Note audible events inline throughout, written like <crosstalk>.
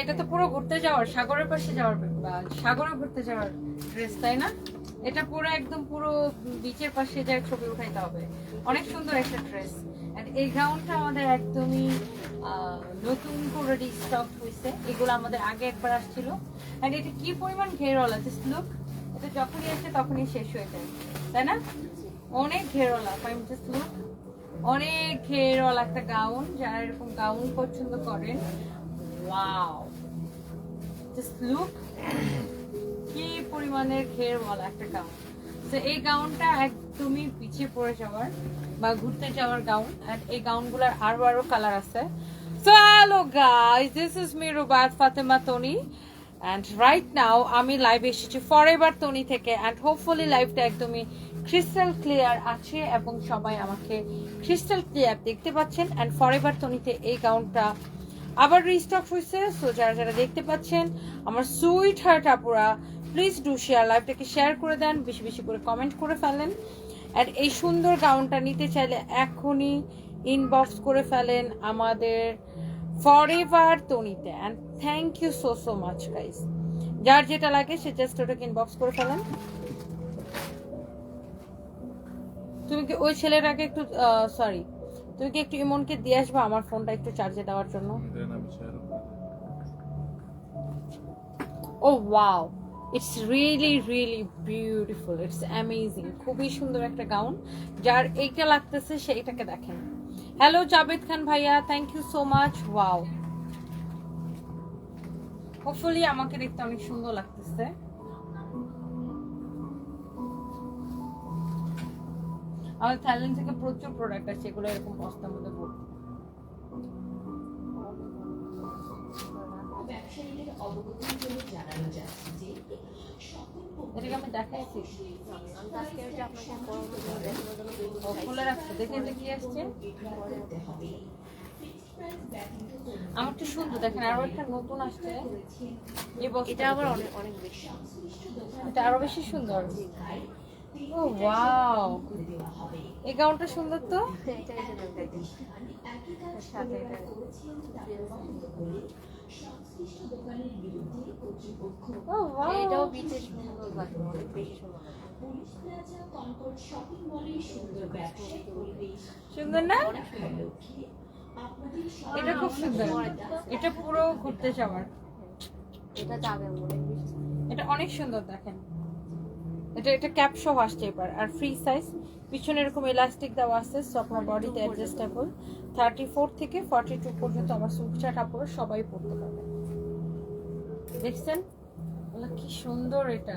এটা তো পুরো ঘুরতে যাওয়ার, সাগরের পাশে যাওয়ার সাগরে ঘুরতে যাওয়ার ড্রেস তাই না? এটা পুরো একদম পুরো বিচের পাশে যায় ছবি উঠাইতে হবে। অনেক সুন্দর একটা ড্রেস এই গাউনটা আমাদের একদমই নতুন করে রিস্টক হয়েছে এগুলো আমাদের আগে একবার আসছিল। এন্ড এটা কি পরিমাণ ঘেরওয়ালা? জাস্ট লুক এটা যখনই আসে তখনই শেষ হয়ে যায়। তাই না? অনেক ঘেরওয়ালা। ফাইম জাস্ট লুক অনেক ঘেরওয়ালা একটা গাউন যারা এরকম গাউন পছন্দ করেন। ওয়াও জাস্ট লুক কি পরিমাণের ঘেরওয়ালা একটা গাউন তো এই গাউনটা একদমই পিছিয়ে পড়ে যাওয়ার বা ঘুরতে যাওয়ার গাউন আর এই গাউনগুলোর আরও আরও কালার আছে। So hello guys this is me Rubat Fatema Toni and right নাও আমি লাইভ এসেছি ফর এভার তনি থেকে অ্যান্ড হোপফুলি লাইভটা একদমই ক্রিস্টাল ক্লিয়ার আছে এবং সবাই আমাকে ক্রিস্টাল ক্লিয়ার দেখতে পাচ্ছেন অ্যান্ড ফর এভার তনিতে এই গাউনটা আবার রিস্টক হয়েছে সো যারা যারা দেখতে পাচ্ছেন, আমার সুইট হার্ট আপুরা প্লিজ ডু শেয়ার লাইভটাকে শেয়ার করে দেন, বেশি বেশি করে কমেন্ট করে ফেলেন। আর এই সুন্দর গাউনটা নিতে চাইলে এখনই ইনবক্স করে ফেলেন আমাদের for ever তনিতে and thank you so so much guys যার যেটা লাগে, সে জাস্ট ওটাকে ইনবক্স করে ফেলেন। তুমি কি ওই ছেলেটাকে একটু সরি তুমি কি একটু ইমনকে দিয়ে আসবে? আমার ফোনটা একটু চার্জে দেওয়ার জন্য। ও wow it's really really beautiful it's amazing খুবই সুন্দর একটা গাউন যার এইটা লাগতেছে সেইটাকে দেখেন। হ্যালো জাবেদ খান ভাইয়া. Thank you so much wow hopefully আমাকে দেখতে অনেক সুন্দর লাগতেছে। আমাদের থাইল্যান্ড থেকে প্রচুর প্রোডাক্ট আছে এগুলো এরকম বস্তার মধ্যে এটাকে আমি দেখাইছি খুলে রাখছে দেখে কি আসছে। আমার তো সুন্দর দেখেন আরও একটা নতুন আসছে। এটা আবার অনেক অনেক বেশি। এটা আরও বেশি সুন্দর। Oh wow. এই গাউনটা সুন্দর তো? এটাও বিচের সুন্দর লাগে অনেক বেশি সুন্দর। সুন্দর না? এটা খুব সুন্দর। এটা পুরো ঘুরতে যাওয়ার। এটা যাবে অনেক এটা অনেক সুন্দর দেখেন। এটা এটা ক্যাপ সহ আসছে এবার আর ফ্রি সাইজ পিছনে এরকম ইলাস্টিক দেওয়া আছে সো আপনার বডিতে অ্যাডজাস্টেবল থার্টি ফোর থেকে ফর্টি টু পর্যন্ত আমার সুপচা কাপড় সবাই পরতে পারবে। দেখছেন? কি সুন্দর এটা।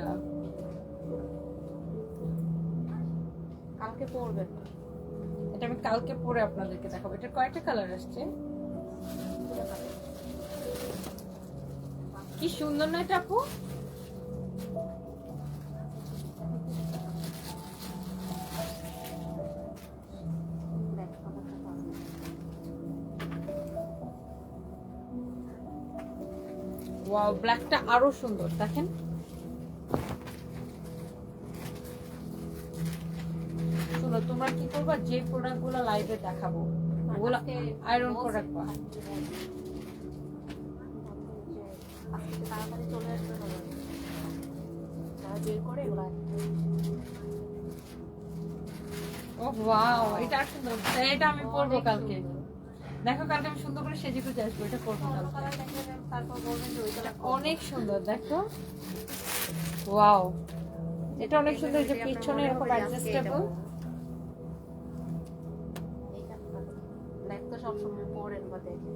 কালকে পরবেন। এটা আমি কালকে পরে আপনাদেরকে দেখাবো। এটা কয়টা কালার আসছে? কি সুন্দর না এটা আপু? ওয়াও ব্ল্যাকটা আরও সুন্দর দেখেন। শোনো তোমরা কি করবা? যে প্রোডাক্টগুলো লাইভে দেখাবো ওগুলো আয়রন করে রাখবা তাড়াতাড়ি চলে আসবে সবাই বের করে এগুলো। ও ওয়াও এটা সুন্দর। এটা আমি পরবো কালকে। দেখো কালকে আমি সুন্দর করে সেজে গুজে আসব, এটা কালার অনেক সুন্দর, দেখো। ওয়াও। এটা অনেক সুন্দর যে পিছনে এরকম অ্যাডজাস্টেবল সবসময় পরেন বা দেখেন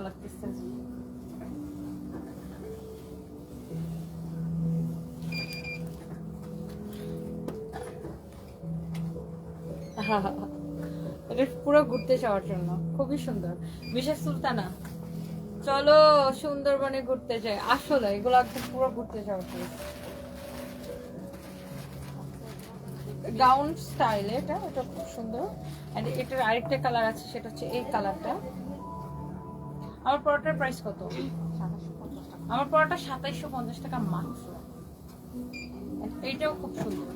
লাগতেছে। <laughs> এটা পুরো ঘুরতে যাওয়ার জন্য। খুবই সুন্দর। বিশেষ সুলতানা, চলো সুন্দরবনে ঘুরতে যাই। আসলে এগুলো একদম পুরো ঘুরতে যাওয়া গাউন স্টাইল এটা এটা খুব সুন্দর। এন্ড এটার আরেকটা কালার আছে, সেটা হচ্ছে এই কালারটা আমার পরোটার প্রাইস কত? আমার পরোটা সাতাইশশো পঞ্চাশ টাকা মাত্র। এইটাও খুব সুন্দর।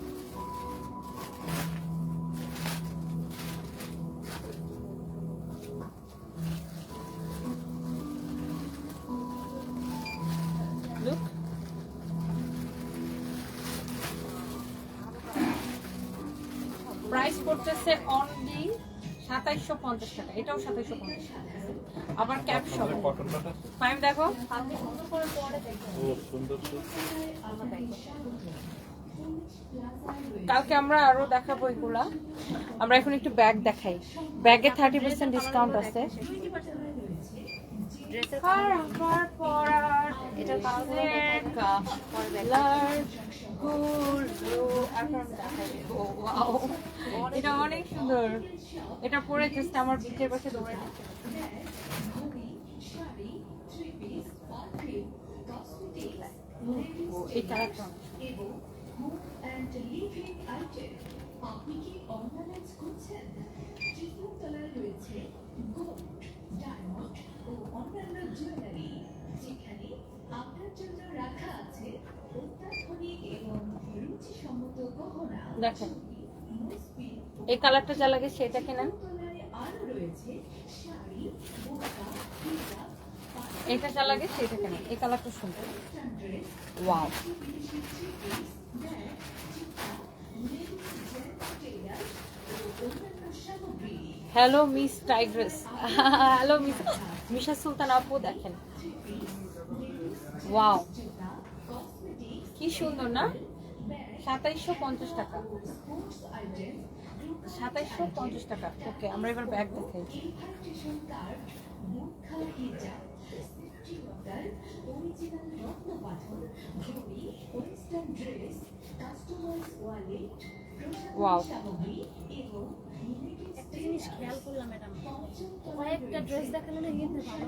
পঞ্চাশ টাকা এটাও সাতাইশশো পঞ্চাশ টাকা। আবার ক্যাপ সহ। ফাইম দেখো। আপনি সুন্দর করে পরে দেখবেন। ও সুন্দর তো। কালকে আমরা আরও দেখাবো এগুলা। আমরা এখন একটু ব্যাগ দেখাই। ব্যাগে থার্টি পার্সেন্ট ডিসকাউন্ট আছে। ড্রেসের ও এটা অনেক সুন্দর। এটা পরে জাস্ট আমার বিচের পাশে দৌড়ে আপনি কি খুঁজছেন তৃতীয় তলায় রয়েছে গোল্ড ডায়মন্ড ও অন্যান্য জুয়েলারি যেখানে আপনার জন্য রাখা আছে অত্যাধুনিক এবং রুচিসম্মত গহনা দেখেন। এই কালারটা যা লাগে সেটা কেনেন। আরও রয়েছে শাড়ি বোরকা এটা যা লাগে সেটা কেনেন। এই কালারটা সুন্দর। ওয়াও। সামগ্রী hello miss tigress hello miss Misha Sultan আপু দেখেন। ওয়াও কি সুন্দর, না? সাতাইশশো পঞ্চাশ টাকা। সাতাইশশো পঞ্চাশ টাকা। ওকে আমরা এবার ব্যাগ দেখাই। ইনভাইটেশন একটা জিনিস খেয়াল করলাম, ম্যাডাম। কয়েকটা ড্রেস দেখালে না কিন্তু ভালো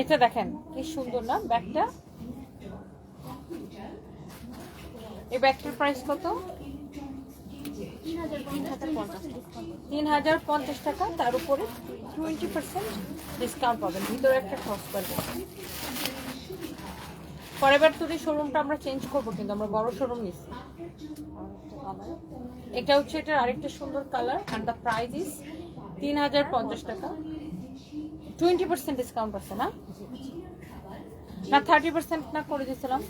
এটা দেখেন, কি সুন্দর না, ব্যাগটা? এই ব্যাগটার প্রাইস কত? তিন হাজার পঞ্চাশ টাকা, তার উপরে টোয়েন্টি পার্সেন্ট ডিসকাউন্ট পাবেন। ভিতরে একটা খরচ পাবেন। পরের তুলি শোরুমটা আমরা চেঞ্জ করব কিন্তু আমরা বড় শোরুম নিচ্ছি এটা হচ্ছে এটার আরেকটা সুন্দর colour and the price is তিন হাজার পঞ্চাশ টাকা। টোয়েন্টি পার্সেন্ট ডিসকাউন্ট আছে না? না থার্টি পার্সেন্ট না করে দিয়েছিলাম।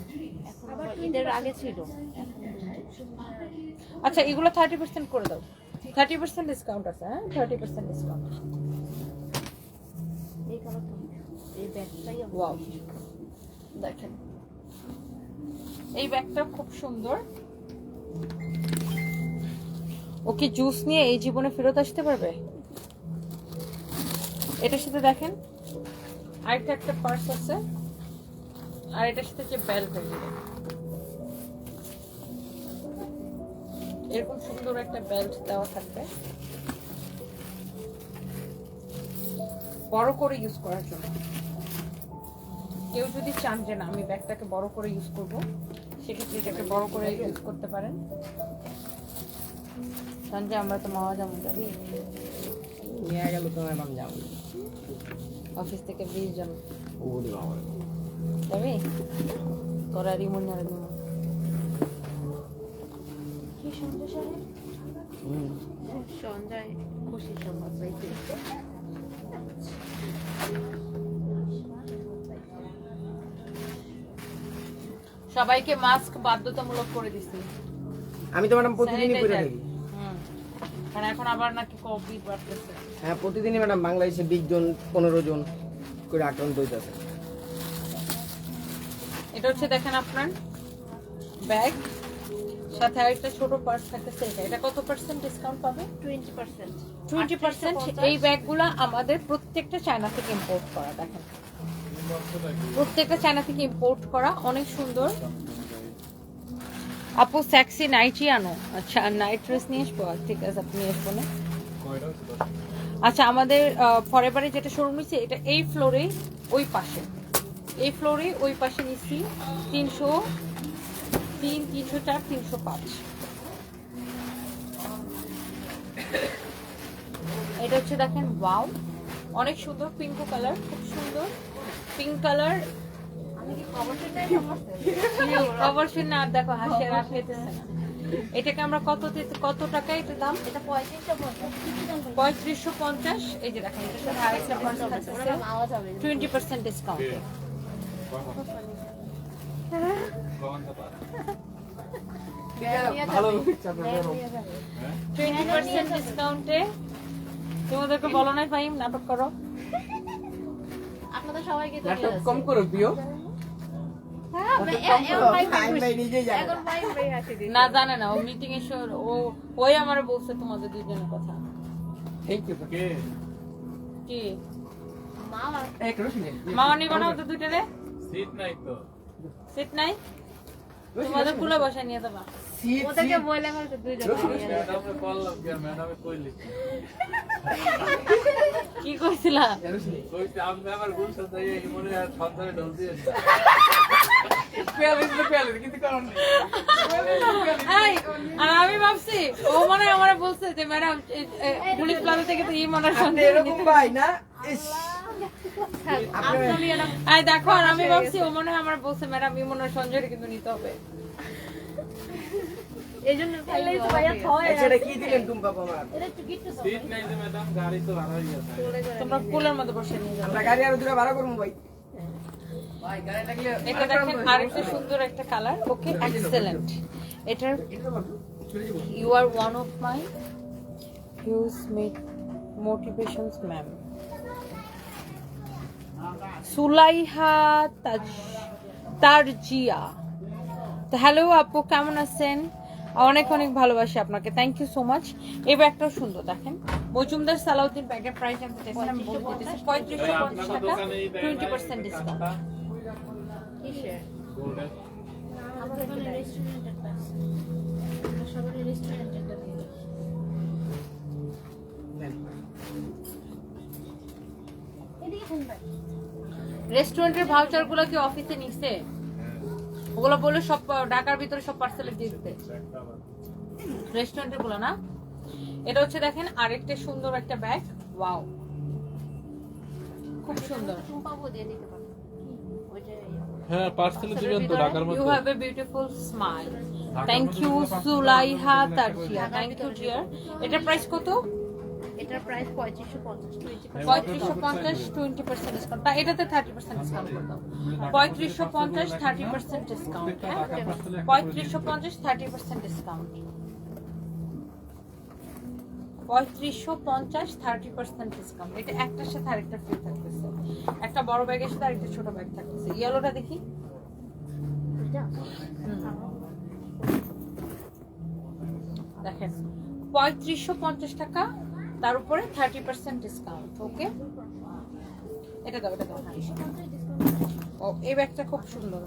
ঈদের আগে ছিল। আচ্ছা এগুলো থার্টি পার্সেন্ট করে দাও। থার্টি পার্সেন্ট ডিসকাউন্ট আছে হ্যাঁ? থার্টি পার্সেন্ট ডিসকাউন্ট এই কালারটা এই ব্যাগটাই ওয়াও দেখেন। এই ব্যাগটা খুব সুন্দর। ওকে জুস নিয়ে এই জীবনে ফেরত আসতে পারবে? এটার সাথে দেখেন, আরেকটা একটা পার্স আছে, আর এটার সাথে যে বেল্ট এরকম সুন্দর একটা বেল্ট দেওয়া থাকবে। বড় করে ইউজ করার জন্য। কেউ যদি চান যে না, আমি ব্যাগটাকে বড় করে ইউজ করব। সেক্ষেত্রে এটাকে বড় করে ইউজ করতে পারেন। সঞ্জয় আমরা তো মাওয়া যেমন যাবি নিয়ে গেল তো ম্যাডাম যাব অফিস থেকে বিশ জন। ওরে বাবা যাবি তোরা রিমন আর রিমন সঞ্জয় খুশি সংবাদ সবাইকে মাস্ক বাধ্যতামূলক করে দিছি। আমি তো ম্যাডাম প্রতিদিনই করে। থাকি। কারণ এখন আবার নাকি কোভিড বাড়তেছে। হ্যাঁ প্রতিদিনই ম্যাডাম বাংলাদেশে বিশ জন পনেরো জন করে আক্রান্ত হইতেছে এটা হচ্ছে দেখেন আপনার ব্যাগ সাথে আরেকটা ছোট পার্স থাকতেছে এটা। এটা কত পার্সেন্ট ডিসকাউন্ট পাবে? টোয়েন্টি পার্সেন্ট টোয়েন্টি পার্সেন্ট এই ব্যাগগুলো আমাদের প্রত্যেকটা চায়না থেকে ইম্পোর্ট করা দেখেন। প্রত্যেকটা চায়না থেকে ইম্পোর্ট করা, অনেক সুন্দর। আপু সেক্সি নাইটি আনো। আচ্ছা নাইট ড্রেস নিয়ে আসব? ঠিক আছে, আপনি আসব আচ্ছা আমাদের ফরেভারে যেটা শোরুম নিচ্ছে, এটা এই ফ্লোরে ওই পাশে। এই ফ্লোরে ওই পাশে নিচ্ছি, তিনশো, তিন, তিনশো চার, তিনশো পাঁচ। এটা হচ্ছে দেখেন ওয়াও অনেক সুন্দর পিঙ্ক কালার খুব সুন্দর। পিঙ্ক কালার অবশ্যই না দেখো হাসি আর এটাকে আমরা কত কত টাকা এটা দাম? এটা পঁয়ত্রিশশো পঞ্চাশ। এই যে দেখেন twenty percent discount twenty percent ডিসকাউন্টে তোমাদেরকে বলো নাই ফাইম নাটক করো। সবাইকে তো কম করো প্রিয়। হ্যাঁ না জানে না ও মিটিং এ ও ওই আমার বলছে তোমাদের দুজনের কথা। থ্যাংক ইউ কি? মা এক রোশনি মামা নিব না তো দুইটারে সিট নাই তো। সিট নাই? তোমাদের কুলে বসে নিয়ে সিট ওদেরকে বলে দুইজন কি আমি আর ভাবছি ও মনে হয় আমার বলছে যে ম্যাডাম পুলিশ প্লাজা থেকে তো ই মনে হয় আপনি সন্দেহ এরকম ভাই না দেখো আর আমি ভাবছি ও মনে হয় আমার বলছে ম্যাডাম ই মনে হয় সঞ্জয়ের কিন্তু নিতে হবে। এই জন্য তাহলেই তো ভাইয়া থয় সেটা কি দিলেন তুমি বাবা আমার এটা একটু গিট্টু দাও সিট নাই যে ম্যাডাম গাড়ি তো ভাড়া হয়ে গেছে। তোমরা কুলের মধ্যে বসে নিয়ে যাবে আমরা গাড়ি আরও দুটো ভাড়া করব ভাই। ভাই গাড়ি থাকলে এটা দেখেন আরেকটা সুন্দর একটা কালার ওকে এক্সেলেন্ট এটার এটা you are one of my huge motivations ma'am Sulaiha Taj Tarjia. তো হ্যালো আপু কেমন আছেন? অনেক অনেক ভালোবাসি আপনাকে। থ্যাংক ইউ সো মাচ এই ব্যাগটাও সুন্দর দেখেন। মজুমদার সালাউদ্দিন ব্যাগের প্রাইস আমি দিতেছি আমি বলে দিতেছি পঁয়ত্রিশশো পঞ্চাশ টাকা। টোয়েন্টি পার্সেন্ট ডিসকাউন্ট রেস্টুরেন্টের ভাউচারগুলো কি অফিসে নিচ্ছে ওগুলো বলে সব ঢাকার ভিতরে সব পার্সেলে দিয়ে দিতে। রেস্টুরেন্টেরগুলো না। এটা হচ্ছে দেখেন আরেকটা সুন্দর একটা ব্যাগ ওয়াও খুব সুন্দর। হ্যাঁ পার্সেলে দিবেন তো ঢাকার you have a beautiful smile thank you Sulaiha Tarjia thank you dear price কত? এটার প্রাইস পঁয়ত্রিশশো পঞ্চাশ টোয়েন্টি পঁয়ত্রিশশো পঞ্চাশ টোয়েন্টি পার্সেন্ট ডিসকাউন্ট তা এটাতে থার্টি পার্সেন্ট ডিসকাউন্ট করে দাও। পঁয়ত্রিশশো পঞ্চাশ থার্টি পার্সেন্ট ডিসকাউন্ট হ্যাঁ? পঁয়ত্রিশশো পঞ্চাশ থার্টি পার্সেন্ট ডিসকাউন্ট পঁয়ত্রিশশো পঞ্চাশ থার্টি পার্সেন্ট ডিসকাউন্ট এটা একটার সাথে আরেকটা ফ্রি থাকতেছে। একটা বড় ব্যাগের সাথে আরেকটা ছোট ব্যাগ থাকতেছে। ইয়েলোটা দেখি? দেখেন। পঁয়ত্রিশশো পঞ্চাশ টাকা তার উপরে থার্টি পার্সেন্ট ডিসকাউন্ট ওকে এটা দাও এটা দাও ও, এই ব্যাগটা খুব সুন্দর।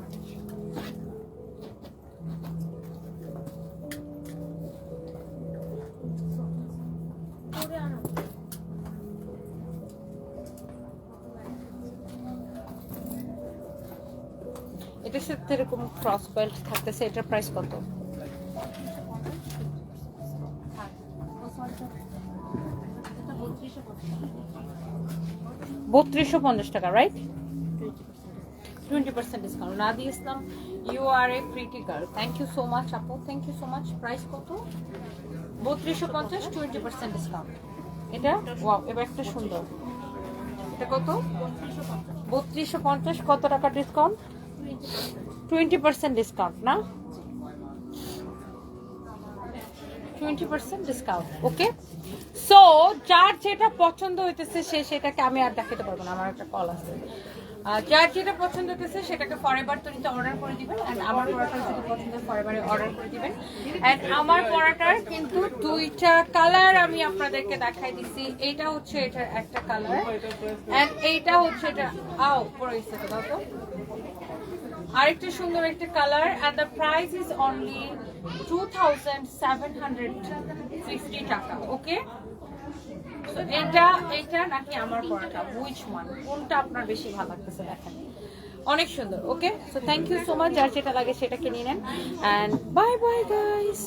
এটার সাথে এরকম ক্রস বেল্ট থাকতেছে, এটার প্রাইস কত? বত্রিশশো পঞ্চাশ টাকা right twenty percent discount Nadi Islam you are a pretty girl thank you so much আপু। Thank you so much price কত? বত্রিশশো পঞ্চাশ টোয়েন্টি পার্সেন্ট ডিসকাউন্ট এটা? এবার একটা সুন্দর। এটা কত? বত্রিশশো পঞ্চাশ, কত টাকা ডিসকাউন্ট টোয়েন্টি পার্সেন্ট ডিসকাউন্ট না? Twenty percent discount okay so যার যেটা পছন্দ হইতেছে সে সেটাকে আমি আর দেখাতে পারব না, আমার একটা কল আছে। যার যেটা পছন্দ হইতেছে সেটাকে ফরেভার তৈরিতে অর্ডার করে দিবেন অ্যান্ড আমার পড়াটা যদি পছন্দ ফরেভারে অর্ডার করে দিবেন। অ্যান্ড আমার পড়াটার কিন্তু দুইটা কালার আমি আপনাদেরকে দেখাই দিচ্ছি এটা হচ্ছে এটার একটা কালার অ্যান্ড এইটা হচ্ছে এটা আও পরে গেছে তো, দাও আরেকটা সুন্দর একটা colour and the price is only two thousand seven hundred fifty টাকা ওকে এটা এটা নাকি আমার পরাটা? হুইচ ওয়ান কোনটা আপনার বেশি ভালো লাগতেছে দেখেন। অনেক সুন্দর okay so thank you so much যার যেটা লাগে সেটা কিনে নেন। And bye bye guys